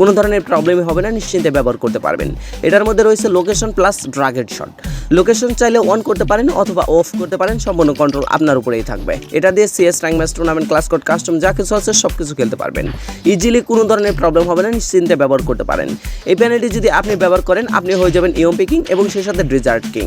কোনো ধরনের প্রবলেমই হবে না, নিশ্চিন্তে ব্যবহার করতে পারবেন। এটার মধ্যে রয়েছে location plus drag headshot location চাইলে অন করতে পারেন অথবা অফ করতে পারেন, সম্পূর্ণ কন্ট্রোল আপনার উপরেই থাকবে। এটা দিয়ে CS rank match tournament class code custom যা কিছু আছে সব কিছু খেলতে পারবেন। ইজিলি কোনো ধরনের প্রবলেম হবে না, নিশ্চিন্তে ব্যবহার করতে পারেন। এই প্যানেলটি যদি আপনি ব্যবহার করেন, আপনি হয়ে যাবেন ইয়ম পিকিং এবং সেই সাথে ড্রিজার্ট কিং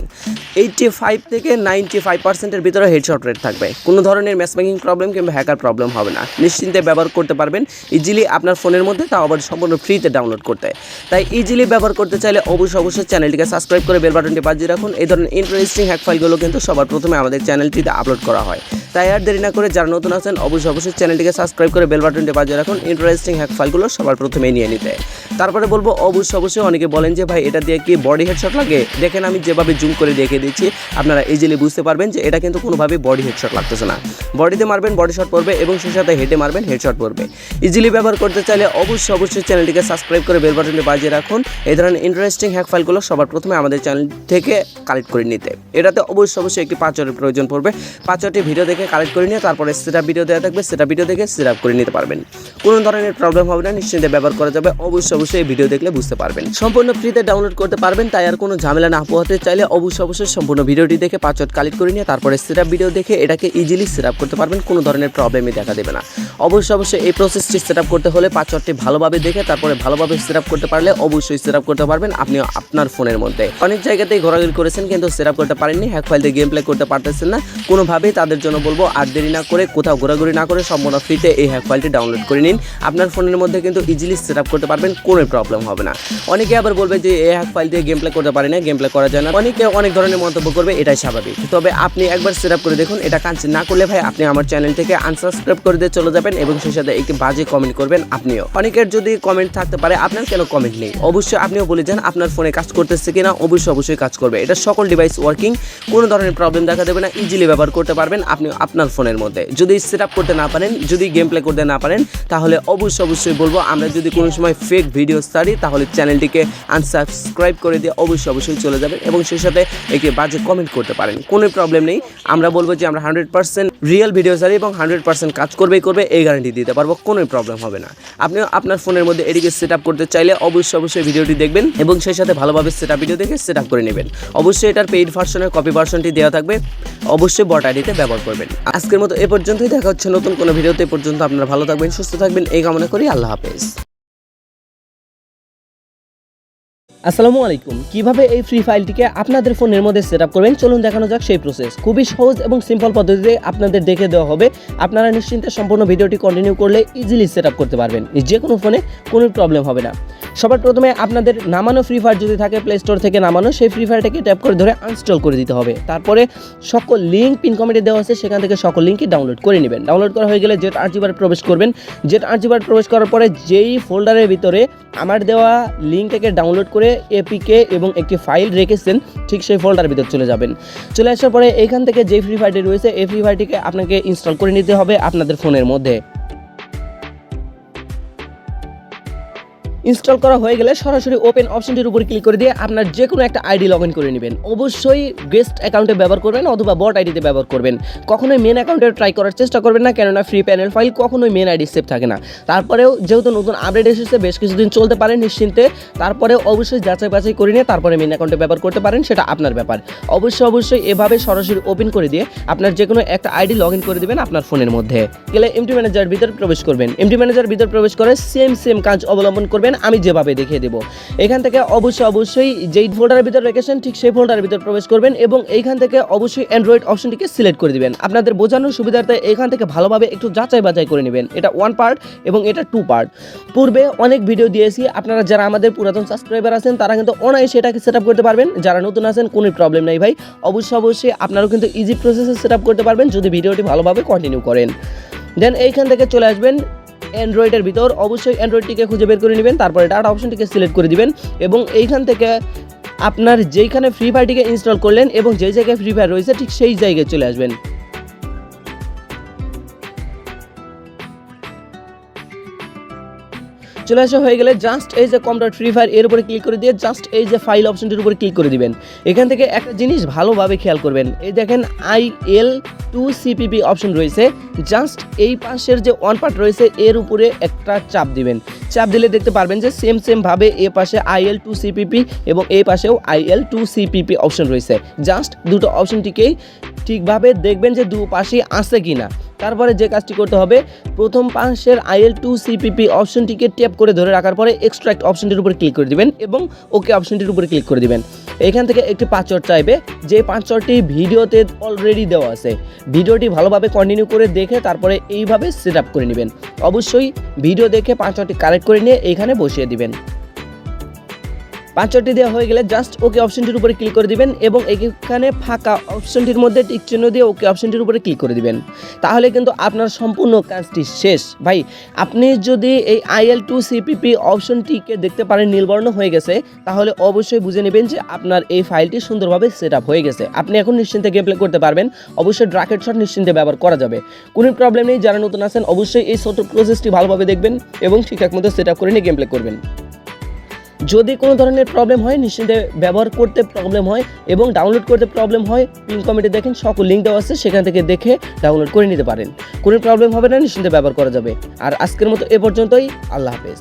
এইটটি ফাইভ থেকে নাইনটি ফাইভ পার্সেন্টের ভিতরে হেডশট রেট থাকবে। কোনো ধরনের ম্যাচ মেকিং প্রবলেম কিংবা হ্যাকার প্রবলেম হবে না। নিশ্চিন্তে ব্যবহার করতে পারবেন। ইজিলি আপনার ফোনের মধ্যে তাও আবার সম্পূর্ণ ফ্রিতে ডাউনলোড করতে। তাই ইজিলি ব্যবহার করতে চাইলে অবশ্যই অবশ্যই চ্যানেলটিকে সাবস্ক্রাইব করে বেল বাটনটি বাজিয়ে রাখুন। এই ধরনের ইন্টারেস্টিং হ্যাক ফাইলগুলো কিন্তু সবার প্রথমে আমাদের চ্যানেলটিতে আপলোড করা হয়। তাই আর দেরি না করে যারা নতুন আছেন, অবশ্যই অবশ্যই চ্যানেলটিকে সাবস্ক্রাইব করে বেল বাটনটি বাজিয়ে রাখুন। ইন্টারেস্টিং হ্যাক ফাইলগুলো সবার প্রথমে নিয়ে নিতে। তারপরে বলব, অবশ্যই অবশ্যই অনেকে বলেন যে, ভাই, এটা দিয়ে কি বডি হেডশট লাগে? দেখেন, আমি যেভাবে জুম করে দেখে দিচ্ছি, আপনারা ইজিলি বুঝতে পারবেন যে, এটা কিন্তু কোনোভাবেই বডি হেডশট লাগতেছে না। বডিতে মারবেন বডি শট পড়বে এবং সেই সাথে হেডে মারবেন হেডশট পড়বে। ইজিলি ব্যবহার করতে চাইলে অবশ্যই অবশ্যই চ্যানেলটিকে সাবস্ক্রাইব করে বেল বাটনটি বাজিয়ে রাখুন। এই ধরনের ইন্টারেস্টিং হ্যাক ফাইলগুলো সবার প্রথমে আমাদের চ্যানেল থেকে কালেক্ট করে নিতে। এটাতে অবশ্যই অবশ্যই একটি পাঁচজনের প্রয়োজন পড়বে। পাঁচটি ভিডিও দেখে কালেক্ট করে নিয়ে তারপরে সেটা ভিডিও দেওয়া থাকবে। সেটা ভিডিও দেখে সেট করে নিতে পারবেন। কোনো ধরনের প্রবলেম হবে না, নিশ্চিন্তে ব্যবহার করা যাবে। অবশ্যই অবশ্যই এই ভিডিও দেখলে বুঝতে পারবেন। সম্পূর্ণ ফ্রিতে ডাউনলোড করতে পারবেন, তাই আর কোনো ঝামেলা না পোহাতে চাইলে অবশ্যই অবশ্যই সম্পূর্ণ ভিডিওটি দেখে পাঁচট কালেক্ট করে নিয়ে তারপরে সেট ভিডিও দেখে এটাকে ইজিলি সেট করতে পারবেন, কোনো ধরনের প্রবলেমই দেখা দেবে না। অবশ্যই অবশ্যই এই প্রসেসটি সেট করতে হলে পাঁচটি ভালোভাবে দেখে তারপরে ভালোভাবে সেট করতে পারলে অবশ্যই সেট করতে পারবেন আপনি আপনার ফোনের মধ্যে। অনেক জায়গাতেই ঘোরাঘুরি করেছেন কিন্তু সেট করতে পারেননি হ্যাক ফাইল দিয়ে গেম প্লে করতে পারতেছেন না। কোনোভাবেই তাদের জন্য বলব আর দেরি না করে কোথাও ঘোরাঘুরি না করে সম্পূর্ণ ফ্রিতে এই হ্যাক ফাইলটি ডাউনলোড করে নিন। আপনার ফোনের মধ্যে কিন্তু ইজিলি সেট করতে পারবেন, কোনো প্রবলেম হবে না। অনেকে আবার বলবে যে এই হ্যাক ফাইল দিয়ে গেম প্লে করতে পারে না গেম প্লে করা যায় না। অনেকে অনেক ধরনের মন্তব্য করবে, এটাই স্বাভাবিক। তবে আপনি একবার সেট করে দেখুন, এটা কাজ না করলে ভাই আপনি আমার চ্যানেল থেকে আনসাবস্ক্রাইব করে দিয়ে চলে যাবেন এবং সেই সাথে একটি বাজে কমেন্ট করবেন আপনিও। অনেকের যদি কমেন্ট থাকতে পারে, আপনার কেন কমেন্ট নেই? অবশ্যই আপনিও বলে যান আপনার ফোনে কাজ করতেছে কিনা, অবশ্যই অবশ্যই কাজ করবে। এটা সকল ডিভাইস ওয়ার্কিং কোনো ধরনের প্রবলেম দেখা দেবে না ইজিলি ব্যবহার করতে পারবেন আপনি আপনার ফোনের মধ্যে। যদি সেট করতে না পারেন, যদি গেম প্লে করতে না পারেন, তাহলে অবশ্যই অবশ্যই বলব, আমরা যদি কোনো সময় ফেক ভিডিও ছাড়ি, তাহলে চ্যানেলটিকে আনসাবস্ক্রাইব করে দিয়ে অবশ্যই অবশ্যই চলে যাবেন এবং সেই সাথে একটি বাজে কমেন্ট করতে পারেন। কোনো প্রবলেম নেই। আমরা বলব যে আমরা হান্ড্রেড পার্সেন্ট রিয়েল ভিডিও ছাড়ি এবং হান্ড্রেড পার্সেন্ট কাজ করবেই করবে, এই গ্যারান্টি দিতে পারব, কোনো প্রবলেম হবে না। আপনি আপনার ফোনের মধ্যে এটিকে সেট করতে চাইলে অবশ্যই অবশ্যই ভিডিওটি দেখবেন এবং সেই সাথে ভালোভাবে সেট ভিডিও দেখে সেট করে নেবেন। অবশ্যই এটার পেইড ভার্সনের কপি ভার্সনটি দেওয়া থাকবে। অবশ্যই বট আইডিতে ব্যবহার করবেন। আজকের মতো এ পর্যন্তই, দেখা হচ্ছে নতুন কোনো ভিডিওতে পর্যন্ত আপনারা ভালো থাকবেন, সুস্থ থাকবেন, এই কামনা করি, আল্লাহ হাফেজ। আসসালামু আলাইকুম। কীভাবে এই ফ্রি ফাইলটিকে আপনাদের ফোনের মধ্যে সেট করবেন? চলুন দেখানো যাক সেই প্রসেস খুবই সহজ এবং সিম্পল পদ্ধতিতে আপনাদের দেখে দেওয়া হবে। আপনারা নিশ্চিন্তে সম্পূর্ণ ভিডিওটি কন্টিনিউ করলে ইজিলি সেট করতে পারবেন। যে কোনো ফোনে কোনো প্রবলেম হবে না। সবার প্রথমে আপনাদের নামানো ফ্রি ফায়ার যদি থাকে প্লে স্টোর থেকে নামানো, সেই ফ্রি ফায়ারটাকে ট্যাপ করে ধরে আনস্টল করে দিতে হবে। তারপরে সকল লিঙ্ক পিন কমেন্টে দেওয়া আছে, সেখান থেকে সকল লিঙ্কই ডাউনলোড করে নেবেন। ডাউনলোড করা হয়ে গেলে জেট আর্চিবার প্রবেশ করবেন। জেট আর্চিবার প্রবেশ করার পরে যেই ফোল্ডারের ভিতরে আমার দেওয়া লিঙ্কটাকে ডাউনলোড করে এপিকে এবং একটি ফাইল রেখেছেন, ঠিক সেই ফোল্ডারের ভিতর চলে যাবেন। চলে আসার পরে এখান থেকে যে ফ্রি ফায়ারটি রয়েছে, এই ফ্রি ফায়ারটিকে আপনাকে ইনস্টল করে নিতে হবে আপনাদের ফোনের মধ্যে। ইনস্টল করা হয়ে গেলে সরাসরি ওপেন অপশনটির উপর ক্লিক করে দিয়ে আপনার যে কোনো একটা আইডি লগ ইন করে নেবেন। অবশ্যই গেস্ট অ্যাকাউন্টে ব্যবহার করবেন অথবা বট আইডিতে ব্যবহার করবেন। কখনোই মেন অ্যাকাউন্টে ট্রাই করার চেষ্টা করবেন না, কেননা ফ্রি প্যানেল ফাইল কখনোই মেন আইডি সেভ থাকে না। তারপরেও যেহেতু নতুন আপডেট এসেছে, বেশ কিছুদিন চলতে পারে নিশ্চিন্তে। তারপরে অবশ্যই যাচাই বাছাই করে নিয়ে তারপরে মেন অ্যাকাউন্টে ব্যবহার করতে পারেন, সেটা আপনার ব্যাপার। অবশ্যই অবশ্যই এভাবে সরাসরি ওপেন করে দিয়ে আপনার যে কোনো একটা আইডি লগ ইন করে দেবেন আপনার ফোনের মধ্যে। গেলে এমটি ম্যানেজার ভিতরে প্রবেশ করবেন। এমটি ম্যানেজার ভিতরে প্রবেশ করে সেম সেম কাজ অবলম্বন করবেন। আমি যেভাবে দেখিয়ে দেবো। এখান থেকে অবশ্যই অবশ্যই যেই ফোল্ডারের ভিতরে রেখেছেন ঠিক সেই ফোল্ডারের ভিতরে প্রবেশ করবেন এবং এইখান থেকে অবশ্যই অ্যান্ড্রয়েড অপশনটিকে সিলেক্ট করে দিবেন। আপনাদের বোঝানোর সুবিধার্থে এখান থেকে ভালোভাবে একটু যাচাই বাছাই করে নেবেন। এটা ওয়ান পার্ট এবং এটা টু পার্ট পূর্বে অনেক ভিডিও দিয়েছি। আপনারা যারা আমাদের পুরাতন সাবস্ক্রাইবার আছেন, তারা কিন্তু অনায়াসে এটাকে সেট করতে পারবেন। যারা নতুন আছেন, কোনো প্রবলেম নেই ভাই। অবশ্যই অবশ্যই আপনারাও কিন্তু ইজি প্রসেসে সেট করতে পারবেন যদি ভিডিওটি ভালোভাবে কন্টিনিউ করেন। দেন এইখান থেকে চলে আসবেন অ্যান্ড্রয়েডের ভিতর অবশ্যই অ্যান্ড্রয়েডটিকে খুঁজে বের করে নেবেন, তারপরে ডাটা অপশনটিকে সিলেক্ট করে দিবেন এবং এইখান থেকে আপনার যেইখানে ফ্রি ফায়ারটিকে ইনস্টল করলেন এবং যে জায়গায় ফ্রি ফায়ার রয়েছে, ঠিক সেই জায়গায় চলে আসবেন। চলে আসা হয়ে গেলে জাস্ট এই যে কম্পিউটার ফ্রি ফায়ার এর উপরে ক্লিক করে দিয়ে জাস্ট এই যে ফাইল অপশনটির উপরে ক্লিক করে দিবেন। এখান থেকে একটা জিনিস ভালোভাবে খেয়াল করবেন। এই দেখেন I L two CPP option রয়েছে। জাস্ট এই পাশের যে ওয়ান পার্ট রয়েছে, এর উপরে একটা চাপ দিবেন। চাপ দিলে দেখতে পারবেন যে সেম সেম ভাবে এ পাশে আইএল টু সিপিপি এবং এই পাশেও আইএল টু সিপিপি অপশন রয়েছে। জাস্ট দুটো অপশনটিকেই ঠিকভাবে দেখবেন যে দু পাশেই আছে কি না তারপরে যে কাজটি করতে হবে, প্রথম পাশের আইএল টু সিপিপি অপশনটিকে ট্যাপ করে ধরে রাখার পরে এক্সট্রাক্ট অপশনটির উপরে ক্লিক করে দিবেন এবং ওকে অপশনটির উপরে ক্লিক করে দিবেন। এখান থেকে একটি পাঁচচট চাইবে, যে পাঁচচটটি ভিডিওতে অলরেডি দেওয়া আছে। ভিডিওটি ভালোভাবে কন্টিনিউ করে দেখে তারপরে এইভাবে সেট করে নেবেন। অবশ্যই ভিডিও দেখে পাঁচচটটি কালেক্ট করে নিয়ে এইখানে বসিয়ে দিবেন। পাঁচটি দেওয়া হয়ে গেলে জাস্ট ওকে অপশনটির উপরে ক্লিক করে দিবেন এবং এখানে ফাঁকা অপশনটির মধ্যে টিক চিহ্ন দিয়ে ওকে অপশনটির উপরে ক্লিক করে দিবেন। তাহলে কিন্তু আপনার সম্পূর্ণ কাজটি শেষ। ভাই, আপনি যদি এই আইএল টু সিপিপি অপশনটিকে দেখতে পারেন নীলবর্ণ হয়ে গেছে, তাহলে অবশ্যই বুঝে নেবেন যে আপনার এই ফাইলটি সুন্দরভাবে সেট আপ হয়ে গেছে। আপনি এখন নিশ্চিন্তে গেম প্লে করতে পারবেন, অবশ্যই ড্রাকেট শট নিশ্চিন্তে ব্যবহার করা যাবে। কোনো প্রবলেম নেই, যারা নতুন আছেন অবশ্যই এই ছোট প্রসেসটি ভালোভাবে দেখবেন এবং ঠিকঠাক মতো সেট আপ করে নিয়ে গেম প্লে করবেন। যদি কোনো ধরনের প্রবলেম হয়, নিশ্চিন্তে ব্যবহার করতে প্রবলেম হয় এবং ডাউনলোড করতে প্রবলেম হয় পিন কমেন্টে দেখেন সকল লিঙ্ক দেওয়া আছে, সেখান থেকে দেখে ডাউনলোড করে নিতে পারেন। কোনো প্রবলেম হবে না, নিশ্চিন্তে ব্যবহার করা যাবে। আর আজকের মতো এ পর্যন্তই, আল্লাহ হাফেজ।